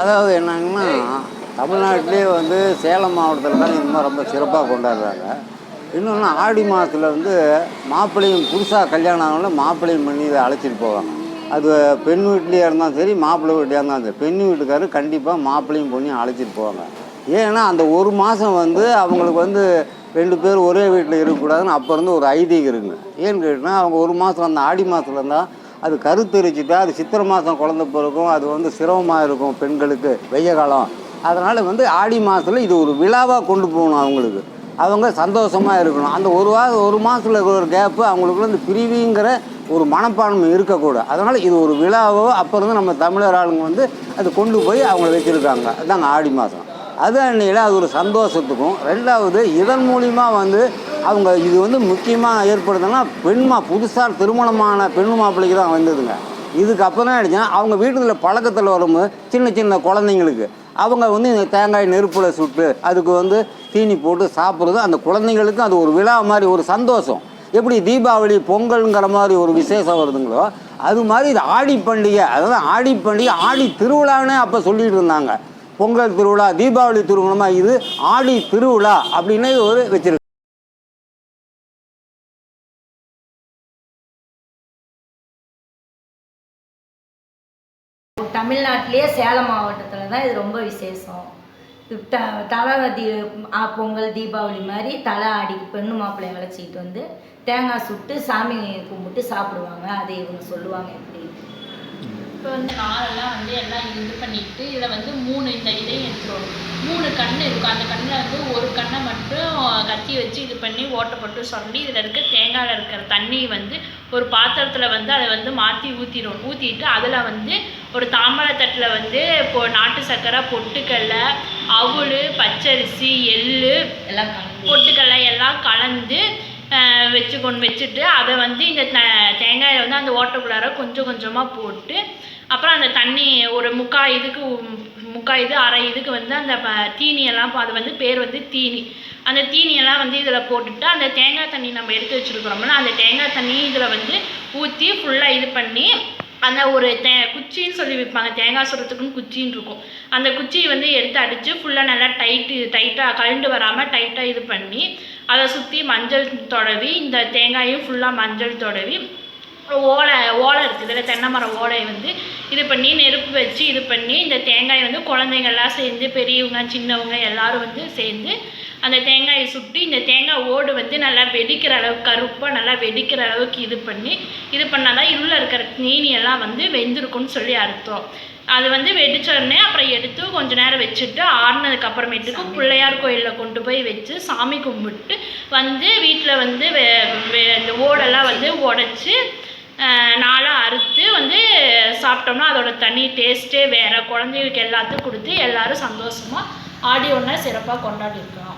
அதாவது என்னங்கன்னா தமிழ்நாட்டிலே வந்து சேலம் மாவட்டத்தில் தான் இந்த மாதிரி ரொம்ப சிறப்பாக கொண்டாடுறாங்க. இன்னொன்று ஆடி மாதத்தில் வந்து மாப்பிள்ளையும் புதுசாக கல்யாணம் ஆனவங்கள மாப்பிள்ளையும் பண்ணி இதை அழைச்சிட்டு போவாங்க. அது பெண் வீட்லேயே இருந்தாலும் சரி மாப்பிள்ளை வீட்லேயே இருந்தாலும் சரி பெண் வீட்டுக்காரர் கண்டிப்பாக மாப்பிள்ளையும் பொண்ணையும் அழைச்சிட்டு போவாங்க. ஏன்னா அந்த ஒரு மாதம் வந்து அவங்களுக்கு வந்து ரெண்டு பேர் ஒரே வீட்டில் இருக்கக்கூடாதுன்னு அப்போ இருந்து ஒரு ஐதீகம் இருக்குங்க ஏன்னு கேட்டிங்கன்னா அவங்க ஒரு மாதம் அந்த ஆடி மாதத்துல இருந்தால் அது கருத்தரிச்சுட்டா அது சித்திரை மாதம் குழந்த பிறக்கும் அது வந்து சிரமமாக இருக்கும் பெண்களுக்கு வெய்ய காலம். அதனால் வந்து ஆடி மாதத்தில் இது ஒரு விழாவாக கொண்டு போகணும் அவங்களுக்கு. அவங்க சந்தோஷமாக இருக்கணும். அந்த ஒரு வாரம் ஒரு மாதத்தில் இருக்கிற ஒரு கேப்பு அவங்களுக்குள்ள இந்த பிரிவிங்கிற ஒரு மனப்பான்மை இருக்கக்கூடாது. அதனால் இது ஒரு விழாவோ அப்போ இருந்து நம்ம தமிழர் ஆளுங்க வந்து அது கொண்டு போய் அவங்கள வச்சுருக்காங்க. அதாங்க ஆடி மாதம் அது அன்னையில் அது ஒரு சந்தோஷத்துக்கும். ரெண்டாவது இதன் மூலிமா வந்து அவங்க இது வந்து முக்கியமாக ஏற்படுதுன்னா பெண்மா புதுசாக திருமணமான பெண் மாப்பிள்ளைக்கு தான் வந்ததுங்க. இதுக்கு அப்புறம் தான் ஆயிடுச்சுன்னா அவங்க வீட்டுல பழக்கத்தில் வரும்போது சின்ன சின்ன குழந்தைங்களுக்கு அவங்க வந்து இந்த தேங்காய் நெருப்பில் சுட்டு அதுக்கு வந்து தீனி போட்டு சாப்பிட்றது அந்த குழந்தைங்களுக்கு அது ஒரு விழா மாதிரி ஒரு சந்தோஷம். எப்படி தீபாவளி பொங்கல்ங்கிற மாதிரி ஒரு விசேஷம் வருதுங்களோ அது மாதிரி இது ஆடி பண்டிகை அதாவது ஆடி பண்டிகை ஆடி திருவிழான்னே அப்போ சொல்லிட்டு இருந்தாங்க. பொங்கல் திருவிழா தீபாவளி திருவிழமாக இது ஆடி திருவிழா அப்படின்னு ஒரு வச்சிருக்கு தமிழ்நாட்டிலேயே சேலம் மாவட்டத்தில் தான் இது ரொம்ப விசேஷம். த தலை தீ பொங்கல் தீபாவளி மாதிரி தலை ஆடிக்கு பெண்ணு மாப்பிள்ளை அழைச்சிட்டு வந்து தேங்காய் சுட்டு சாமி கும்பிட்டு சாப்பிடுவாங்க. அதை இவங்க சொல்லுவாங்க எப்படி. இப்போ வந்து நாளெல்லாம் வந்து எல்லாம் இது பண்ணிட்டு இதில் வந்து மூணு இந்த இதையும் எடுத்துருவோம். மூணு கண் இருக்கும். அந்த கண்ணில் வந்து ஒரு கண்ணை மட்டும் கத்தி வச்சு இது பண்ணி ஓட்டப்பட்டு சொல்லி இதில் இருக்க தேங்காயில் இருக்கிற தண்ணி வந்து ஒரு பாத்திரத்தில் வந்து அதை வந்து மாற்றி ஊற்றிடுவோம் ஊற்றிட்டு அதில் வந்து ஒரு தாமரை தட்டில் வந்து இப்போ நாட்டு சர்க்கரை பொட்டுக்கடலை அவுள் பச்சரிசி எள்ளு எல்லாம் பொட்டுக்கடலை எல்லாம் கலந்து வச்சு கொண்டு வச்சுட்டு அதை வந்து இந்த த தேங்காயை வந்து அந்த ஓட்டக்குள்ளார கொஞ்சம் கொஞ்சமாக போட்டு அப்புறம் அந்த தண்ணி ஒரு முக்கால் இதுக்கு முக்கால் இது அரை இதுக்கு வந்து அந்த ப- தீனியெல்லாம் அது வந்து பேர் வந்து தீனி. அந்த தீனியெல்லாம் வந்து இதில் போட்டுட்டு அந்த தேங்காய் தண்ணி நம்ம எடுத்து வச்சுருக்கிறோம்னா அந்த தேங்காய் தண்ணி இதில் வந்து ஊற்றி ஃபுல்லாக இது பண்ணி அந்த ஒரு தே குச்சின்னு சொல்லி விற்பாங்க தேங்காய் சுரத்துக்குன்னு குச்சின்னு இருக்கும். அந்த குச்சியை வந்து எடுத்து அடித்து ஃபுல்லாக நல்லா டைட்டு டைட்டாக கழண்டு வராமல் டைட்டாக இது பண்ணி அதை சுற்றி மஞ்சள் தடவி இந்த தேங்காயும் ஃபுல்லாக மஞ்சள் தடவி ஓலை ஓலை இருக்குது இதில் தென்னை மரம் ஓலையை வந்து இது பண்ணி நெருப்பு வச்சு இது பண்ணி இந்த தேங்காயை வந்து குழந்தைங்கள்லாம் சேர்ந்து பெரியவங்க சின்னவங்க எல்லாரும் வந்து சேர்ந்து அந்த தேங்காயை சுட்டு இந்த தேங்காய் ஓடு வந்து நல்லா வெடிக்கிற அளவுக்கு கருப்பாக நல்லா வெடிக்கிற அளவுக்கு இது பண்ணி இது பண்ணால் தான் உள்ள இருக்கிற நீனி எல்லாம் வந்து வெந்திருக்கும்னு சொல்லி அர்த்தம். அது வந்து வெடிச்ச உடனே அப்புறம் எடுத்து கொஞ்ச நேரம் வச்சுட்டு ஆறுனதுக்கு அப்புறமேட்டுக்கு பிள்ளையார் கோயிலில் கொண்டு போய் வச்சு சாமி கும்பிட்டு வந்து வீட்டில் வந்து இந்த ஓடெல்லாம் வந்து உடச்சி நாளாக அறுத்து வந்து சாப்பிட்டோம்னா அதோட தனி டேஸ்ட்டே வேறு. குழந்தைகளுக்கு எல்லாத்துக்கும் கொடுத்து எல்லோரும் சந்தோஷமாக ஆடி ஒன்றை சிறப்பாக கொண்டாடி இருக்கிறோம்